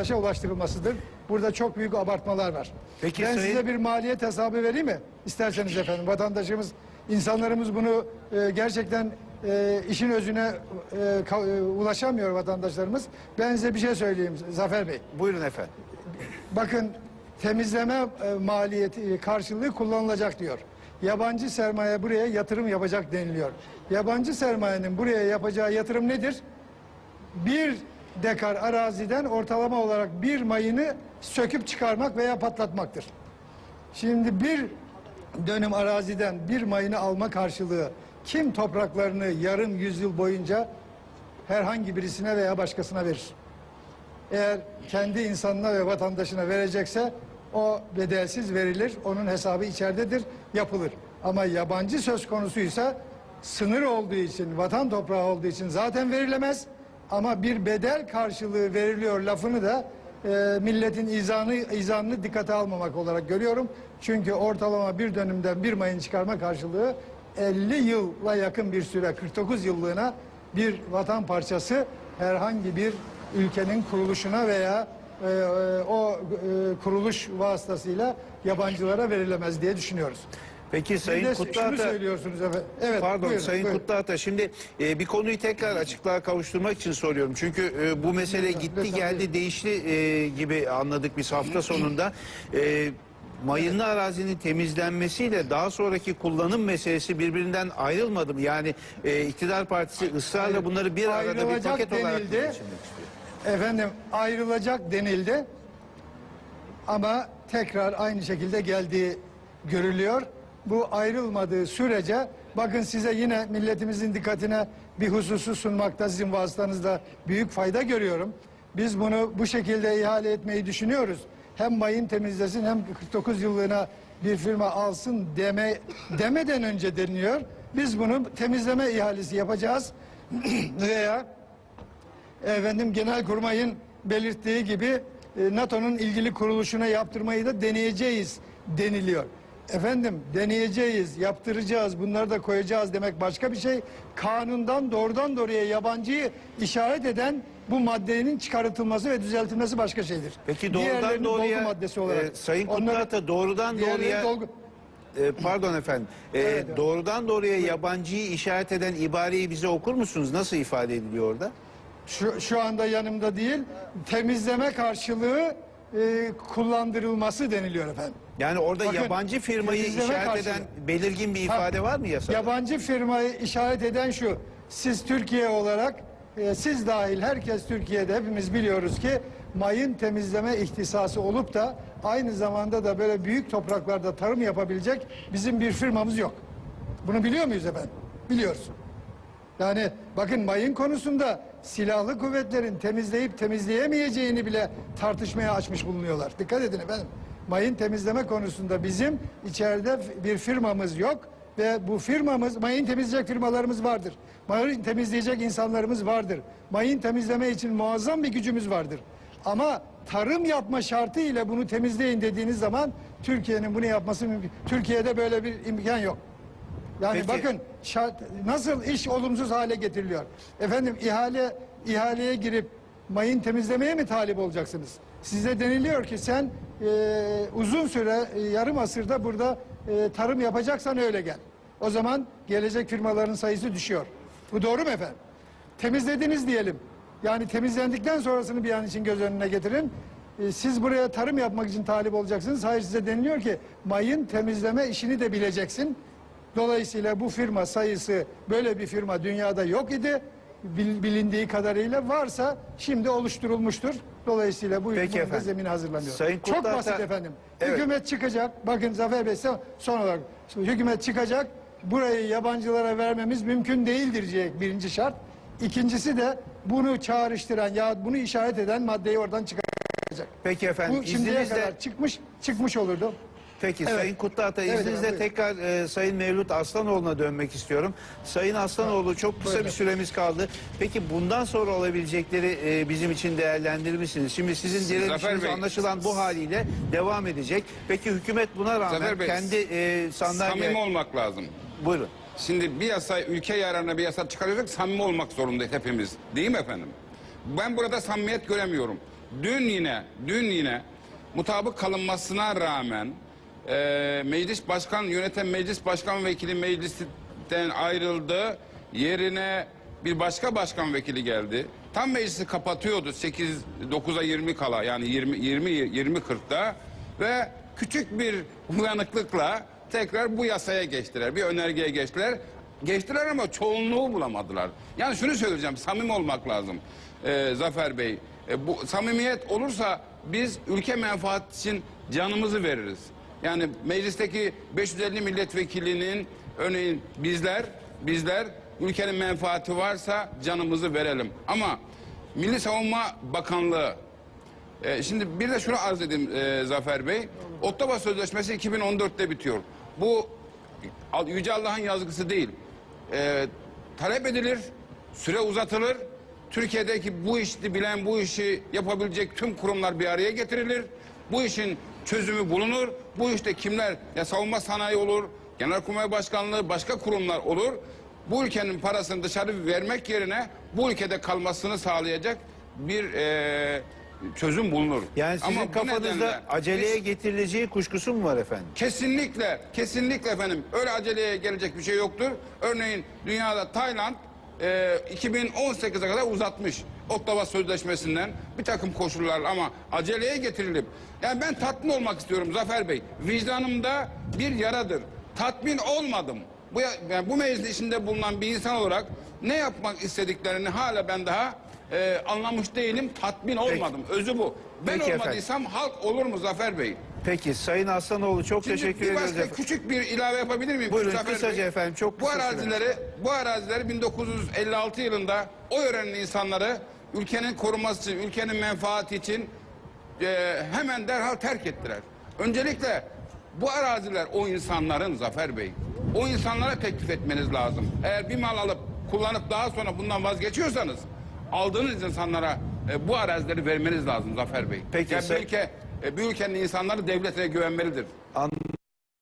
vatandaşa ulaştırılmasıdır. Burada çok büyük abartmalar var. Peki ben sayın- size bir maliyet hesabı vereyim mi? İsterseniz efendim. Vatandaşımız, insanlarımız bunu e, gerçekten e, işin özüne e, ka- e, ulaşamıyor vatandaşlarımız. Ben size bir şey söyleyeyim Zafer Bey. Buyurun efendim. Bakın temizleme e, maliyeti e, karşılığı kullanılacak diyor. Yabancı sermaye buraya yatırım yapacak deniliyor. Yabancı sermayenin buraya yapacağı yatırım nedir? Bir dekar araziden ortalama olarak bir mayını söküp çıkarmak veya patlatmaktır. Şimdi bir dönüm araziden bir mayını alma karşılığı kim topraklarını yarım yüzyıl boyunca herhangi birisine veya başkasına verir? Eğer kendi insanına ve vatandaşına verecekse o bedelsiz verilir. Onun hesabı içeridedir, yapılır. Ama yabancı söz konusuysa sınır olduğu için, vatan toprağı olduğu için zaten verilemez. Ama bir bedel karşılığı veriliyor lafını da e, milletin izanı, izanını dikkate almamak olarak görüyorum. Çünkü ortalama bir dönümden bir mayın çıkarma karşılığı 50 yıla yakın bir süre 49 yıllığına bir vatan parçası herhangi bir ülkenin kuruluşuna veya e, e, o e, kuruluş vasıtasıyla yabancılara verilemez diye düşünüyoruz. Peki Sayın söylüyorsunuz efendim. Evet, Pardon buyurun, Sayın buyurun. Kutluata şimdi e, bir konuyu tekrar açıklığa kavuşturmak için soruyorum. Çünkü e, bu mesele gitti geldi değişti e, gibi anladık biz hafta sonunda. E, mayınlı arazinin temizlenmesiyle daha sonraki kullanım meselesi birbirinden ayrılmadı mı? Yani e, iktidar partisi ısrarla bunları bir arada bir Ayrılacak paket olarak denildi. geçirmek istiyor? Efendim ayrılacak denildi ama tekrar aynı şekilde geldiği görülüyor. Bu ayrılmadığı sürece bakın size yine milletimizin dikkatine bir hususu sunmakta sizin vasıtanızda büyük fayda görüyorum. Biz bunu bu şekilde ihale etmeyi düşünüyoruz. Hem mayın temizlesin hem 49 yıllığına bir firma alsın deme demeden önce deniliyor. Biz bunu temizleme ihalesi yapacağız veya efendim Genelkurmay'ın belirttiği gibi e, NATO'nun ilgili kuruluşuna yaptırmayı da deneyeceğiz deniliyor. Efendim deneyeceğiz, yaptıracağız, bunları da koyacağız demek başka bir şey. Kanundan doğrudan doğruya yabancıyı işaret eden bu maddenin çıkartılması ve düzeltilmesi başka şeydir. Peki doğrudan Diğerlerini doğruya dolgu maddesi olarak. e, Sayın Onları- Kutluata doğrudan diğerleri doğruya dolgu- E, pardon efendim. E, Evet, evet. Doğrudan doğruya yabancıyı işaret eden ibareyi bize okur musunuz? Nasıl ifade ediliyor orada? Şu, şu anda yanımda değil, temizleme karşılığı e, kullandırılması deniliyor efendim. Yani orada Bakın, yabancı firmayı işaret karşılığı. eden belirgin bir ifade var mı yasada? Yabancı firmayı işaret eden şu. Siz Türkiye olarak e, siz dahil herkes Türkiye'de hepimiz biliyoruz ki mayın temizleme ihtisası olup da aynı zamanda da böyle büyük topraklarda tarım yapabilecek bizim bir firmamız yok. Bunu biliyor muyuz efendim? Biliyoruz. Yani bakın mayın konusunda silahlı kuvvetlerin temizleyip temizleyemeyeceğini bile tartışmaya açmış bulunuyorlar. Dikkat edin efendim. Mayın temizleme konusunda bizim içeride bir firmamız yok ve bu firmamız mayın temizleyecek firmalarımız vardır. Mayın temizleyecek insanlarımız vardır. Mayın temizleme için muazzam bir gücümüz vardır. Ama tarım yapma şartı ile bunu temizleyin dediğiniz zaman Türkiye'nin bunu yapması mümkün. Türkiye'de böyle bir imkan yok. Yani Peki. bakın şart, nasıl iş olumsuz hale getiriliyor. Efendim ihale ihaleye girip mayın temizlemeye mi talip olacaksınız? Size deniliyor ki sen e, uzun süre e, yarım asırda burada e, tarım yapacaksan öyle gel. O zaman gelecek firmaların sayısı düşüyor. Bu doğru mu efendim? Temizlediniz diyelim. Yani temizlendikten sonrasını bir an için göz önüne getirin. E, siz buraya tarım yapmak için talip olacaksınız. Hayır size deniliyor ki mayın temizleme işini de bileceksin. Dolayısıyla bu firma sayısı böyle bir firma dünyada yok idi. Bil- Bilindiği kadarıyla varsa şimdi oluşturulmuştur. Dolayısıyla bu Peki hükümetin efendim. zemin hazırlanıyor. Sayın Çok Kurtlar basit efendim. Evet. Hükümet çıkacak. Bakın Zafer Bey son- son olarak şimdi hükümet çıkacak. Burayı yabancılara vermemiz mümkün değildir diyecek birinci şart. İkincisi de bunu çağrıştıran ya bunu işaret eden maddeyi oradan çıkaracak. Peki efendim Bu şimdiye izninizle kadar çıkmış çıkmış olurdu. Peki Evet. Sayın Kutluata Evet, izninizle evet, tekrar e, Sayın Mevlüt Aslanoğlu'na dönmek istiyorum. Sayın Aslanoğlu çok kısa Buyurun. bir süremiz kaldı. Peki bundan sonra olabilecekleri e, bizim için değerlendirir misiniz? Şimdi sizin direnişiniz anlaşılan bu haliyle devam edecek. Peki hükümet buna rağmen Zafer Bey, kendi e, sandalye... Samimi olmak lazım. Buyurun. Şimdi bir yasa ülke yararına bir yasa çıkarıyorsak samimi olmak zorundayız hepimiz. Değil mi efendim? Ben burada samimiyet göremiyorum. dün yine dün yine mutabık kalınmasına rağmen e, meclis başkan yöneten meclis başkan vekili meclisten ayrıldı. Yerine bir başka başkan vekili geldi. Tam meclisi kapatıyordu 8 9'a 20 kala yani 20 20 20 40'da ve küçük bir uyanıklıkla tekrar bu yasaya geçtiler. Bir önergeye geçtiler. Geçtiler ama çoğunluğu bulamadılar. Yani şunu söyleyeceğim, samimi olmak lazım e, Zafer Bey. E, bu samimiyet olursa biz ülke menfaat için canımızı veririz. Yani meclisteki 550 milletvekilinin örneğin bizler, bizler ülkenin menfaati varsa canımızı verelim. Ama Milli Savunma Bakanlığı e, şimdi bir de şunu arz edeyim e, Zafer Bey. Ottawa Sözleşmesi 2014'te bitiyor. Bu Yüce Allah'ın yazgısı değil. E, talep edilir, süre uzatılır. Türkiye'deki bu işi bilen, bu işi yapabilecek tüm kurumlar bir araya getirilir. Bu işin çözümü bulunur. Bu işte kimler, ya savunma sanayi olur, Genelkurmay Başkanlığı, başka kurumlar olur. Bu ülkenin parasını dışarı vermek yerine bu ülkede kalmasını sağlayacak bir e, çözüm bulunur. Yani sizin Ama kafanızda nedenle aceleye biz getirileceği kuşkusu mu var efendim? kesinlikle, kesinlikle efendim öyle aceleye gelecek bir şey yoktur. Örneğin dünyada Tayland e, 2018'e kadar uzatmış Ottawa Sözleşmesi'nden bir takım koşullarla ama aceleye getirilip yani ben tatmin olmak istiyorum Zafer Bey. Vicdanımda bir yaradır. Tatmin olmadım. Bu, ya- yani bu meclis içinde bulunan bir insan olarak ne yapmak istediklerini hala ben daha e, anlamış değilim. Tatmin olmadım. Özü bu. Ben Peki efendim. olmadıysam halk olur mu Zafer Bey? Peki Sayın Aslanoğlu çok Şimdi teşekkür bir ediyoruz başka efendim. küçük bir ilave yapabilir miyim? Buyurun, Zafer kısaca Bey? efendim, çok Bu arazileri, bu arazileri 1956 yılında o yörenin insanları ülkenin koruması ülkenin menfaati için e, hemen derhal terk ettiler. Öncelikle bu araziler o insanların Zafer Bey. O insanlara teklif etmeniz lazım. Eğer bir mal alıp kullanıp daha sonra bundan vazgeçiyorsanız aldığınız insanlara e, bu arazileri vermeniz lazım Zafer Bey. Peki, bir ülke, e, bir ülkenin insanları devletine güvenmelidir. An-